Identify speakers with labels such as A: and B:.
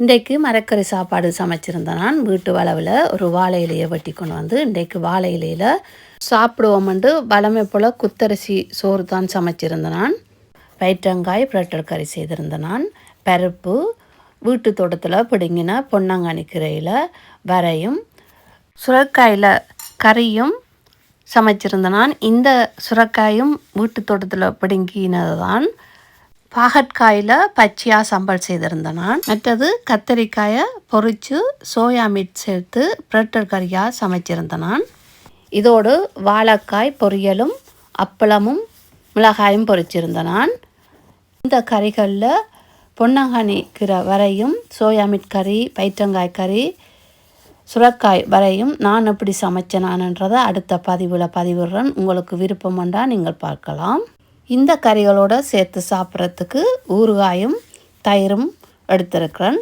A: இன்றைக்கு மரக்கறி சாப்பாடு சமைச்சிருந்தேன் நான் வீட்டு வளவில் ஒரு வாழை இலையை வெட்டி கொண்டு வந்து இன்றைக்கு வாழை இலையில் சாப்பிடுவோம்ண்டு. வளமை போல் குத்தரிசி சோறு தான் சமைச்சிருந்தேன் நான். வயிற்றங்காய் பிரட்டல் கறி செய்திருந்தேன் நான். பருப்பு வீட்டு தோட்டத்தில் பிடுங்கின பொன்னாங்கண்ணி கீரையில் வரையும் சுரக்காயில் கறியும் சமைச்சிருந்தேன் நான். இந்த சுரக்காயும் வீட்டு தோட்டத்தில் பிடுங்கினது தான் பாகற்காயில் பச்சையாக சம்பல் செய்திருந்தேன் நான். மற்றது கத்தரிக்காயை பொரித்து சோயா மீட் சேர்த்து பிரட்டர் கறியாக சமைச்சிருந்தேன் நான். இதோடு வாழைக்காய் பொரியலும் அப்பளமும் மிளகாயும் பொறிச்சிருந்தேன் நான். இந்த கறிகளில் பொன்னங்கானி கீரை வரையும் சோயா மீட் கறி பயிற்றங்காய் கறி சுரக்காய் வரையும் நான் எப்படி சமைச்சேன் நான்ன்றதை அடுத்த பதிவில் பதிவிடுறேன். உங்களுக்கு விருப்பம் என்றால் நீங்கள் பார்க்கலாம். இந்த கறிகளோடு சேர்த்து சாப்பிட்றதுக்கு ஊறுகாயும் தயிரும் எடுத்திருக்கிறேன்.